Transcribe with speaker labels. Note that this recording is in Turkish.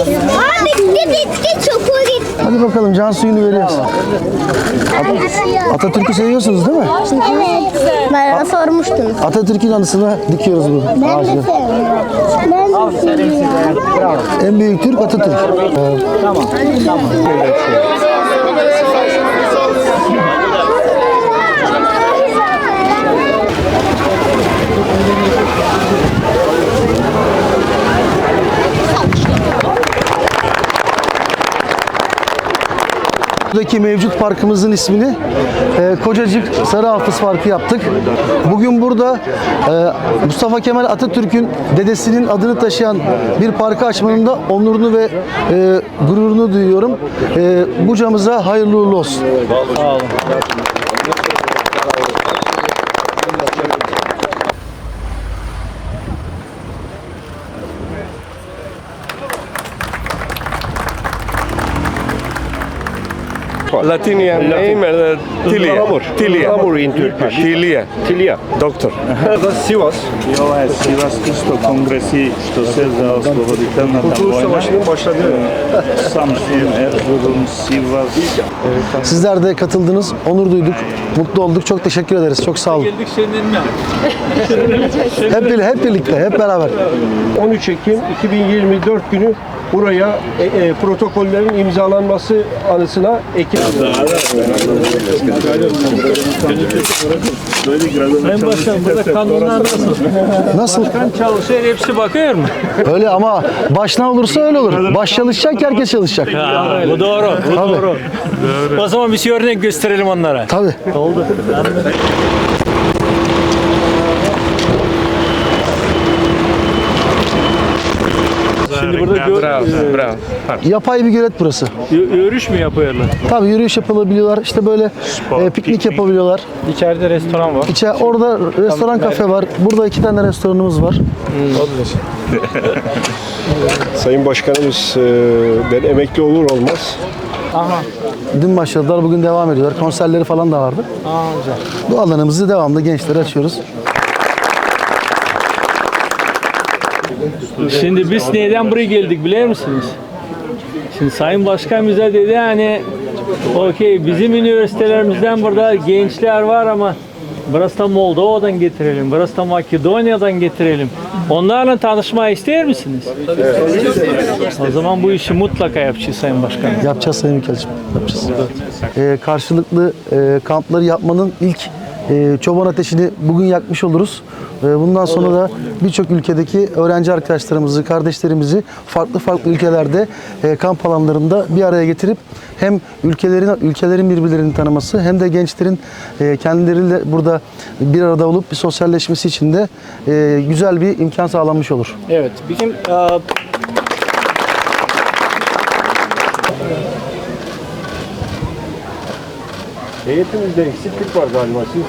Speaker 1: Aa bitti bitti çukur bitti. Hadi bakalım can suyunu veriyoruz. Atatürk'ü seviyorsunuz değil mi? Evet.
Speaker 2: Bana sormuştun.
Speaker 1: Atatürk'ün anısını dikiyoruz bu
Speaker 2: Ben de seviyorum. Ben de seviyorum.
Speaker 1: En büyük Türk Atatürk. Tamam. Tamam. Buradaki mevcut parkımızın ismini e, Kocacık Sarı Hafız Parkı yaptık. Bugün burada e, Mustafa Kemal Atatürk'ün dedesinin adını taşıyan bir parkı açmanın da onurunu ve e, gururunu duyuyorum. E, Buca'mıza hayırlı uğurlu olsun.
Speaker 3: Latinian name uh, Tilia. Tilia. in Turkish. Tilia. Tilia. Doctor. Sivas.
Speaker 4: I ovaj Sivas isto kongresi što se za osloboditeljna
Speaker 3: Kurtuluş
Speaker 4: vojna.
Speaker 3: Savaşı'nın başladığı
Speaker 4: Samsun, Erzurum, Sivas.
Speaker 1: Sizler de katıldınız, onur duyduk, mutlu olduk. Çok teşekkür ederiz. Çok sağ olun. hep, birlikte, hep birlikte, hep beraber.
Speaker 3: 13 Ekim 2024 günü buraya e, e, protokollerin imzalanması anısına Ekim
Speaker 5: Sayın Başkan burada kanunlar nasıl?
Speaker 1: Nasıl?
Speaker 5: Kan çalışıyor hepsi bakıyor mu?
Speaker 1: Öyle ama başına olursa öyle olur. Baş çalışacak herkes çalışacak.
Speaker 5: Ha, bu doğru, bu
Speaker 1: Tabii.
Speaker 5: doğru. O zaman bir şey örnek gösterelim onlara.
Speaker 1: Tabii.
Speaker 5: Oldu. Şimdi burada gö-
Speaker 3: Bravo, bravo.
Speaker 1: Yapay bir gölet burası.
Speaker 5: y- yürüyüş mü yapıyorlar?
Speaker 1: Tabii yürüyüş yapılabiliyorlar. İşte böyle e, piknik yapabiliyorlar.
Speaker 5: İçeride restoran var.
Speaker 1: İçe orada restoran kafe var. Burada iki tane restoranımız var.
Speaker 3: Sayın Başkanımız e, ben emekli olur olmaz
Speaker 1: Dün başladılar, bugün devam ediyorlar. Konserleri falan da vardı. Bu alanımızı devamlı gençlere açıyoruz.
Speaker 5: Şimdi biz neden buraya geldik biliyor musunuz? Şimdi Sayın Başkan bize dedi hani okey bizim üniversitelerimizden burada gençler var ama biraz da Moldova'dan getirelim, biraz da Makedonya'dan getirelim. Onlarla tanışmayı ister misiniz? O zaman bu işi mutlaka yapacağız Sayın Başkan.
Speaker 1: Yapacağız Sayın Ülkelciğim. Yapacağız. Ee, karşılıklı e, kampları yapmanın ilk e, çoban ateşini bugün yakmış oluruz. E, bundan sonra da birçok ülkedeki öğrenci arkadaşlarımızı, kardeşlerimizi farklı farklı ülkelerde e, kamp alanlarında bir araya getirip hem ülkelerin ülkelerin birbirlerini tanıması hem de gençlerin e, kendileriyle burada bir arada olup bir sosyalleşmesi için de e, güzel bir imkan sağlanmış olur.
Speaker 5: Evet, bizim
Speaker 3: Heyetimizde eksiklik var galiba. Siz